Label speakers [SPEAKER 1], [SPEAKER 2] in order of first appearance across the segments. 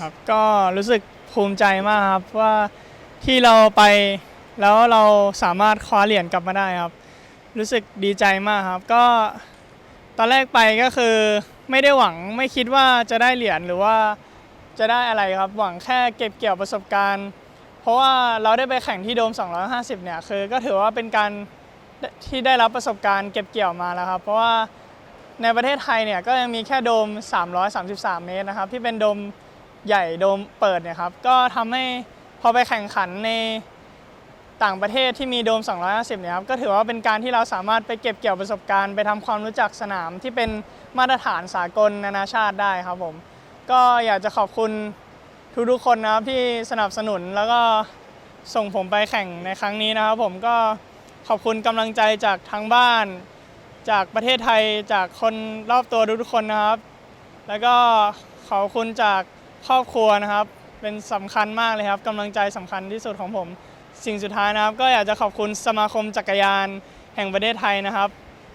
[SPEAKER 1] ครับก็รู้สึกภูมิใจมากครับว่าที่เราไปแล้วเราสามารถคว้าเหรียญกลับมาได้ครับ รู้สึกดีใจมากครับ ก็ตอนแรกไปก็คือไม่ได้หวังไม่คิดว่าจะได้เหรียญหรือว่าจะได้อะไรครับ หวังแค่เก็บเกี่ยวประสบการณ์ เพราะว่าเราได้ไปแข่งที่โดม 250 เนี่ยคือก็ถือว่าเป็นการที่ได้รับประสบการณ์เก็บเกี่ยวมาแล้วครับ เพราะว่าในประเทศไทยเนี่ยก็ยังมีแค่โดม 333 เมตรนะครับ ที่เป็นโดม ใหญ่โดมเปิดเนี่ยครับ ก็ทำให้พอไปแข่งขันในต่างประเทศที่มีโดม 250 เนี่ยครับ ก็ถือว่าเป็นการที่เราสามารถไปเก็บเกี่ยวประสบการณ์ ไปทำความรู้จักสนามที่เป็นมาตรฐานสากลนานาชาติได้ครับผม ก็อยากจะขอบคุณทุกๆคนนะครับที่สนับสนุนแล้วก็ส่งผมไปแข่งในครั้งนี้นะครับผมก็ขอบคุณกำลังใจจากทางบ้าน จากประเทศไทยจากคนรอบตัวทุกๆคนนะครับ แล้วก็ขอบคุณจาก ครอบครัวนะครับ เป็นสำคัญมากเลยครับกำลังใจสำคัญที่สุดของผม สิ่งสุดท้ายนะครับ ก็อยากจะขอบคุณสมาคมจักรยานแห่งประเทศไทยนะครับ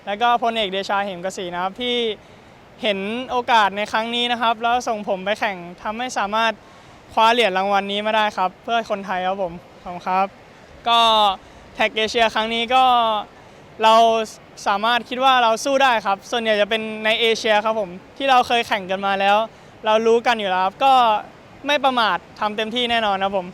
[SPEAKER 1] แล้วก็พลเอกเดชาเหมกศรีนะครับที่เห็นโอกาสในครั้งนี้นะครับ แล้วส่งผมไปแข่งทำให้สามารถคว้าเหรียญรางวัลนี้มาได้ครับ เพื่อคนไทยครับผมขอบคุณครับ ก็แท็กเอเชียครั้งนี้ก็เราสามารถคิดว่าเราสู้ได้ครับ ส่วนใหญ่จะเป็นในเอเชียครับผมที่เราเคยแข่งกันมาแล้ว เรารู้กันอยู่แล้วครับก็ไม่ประมาททำเต็มที่แน่นอนครับผม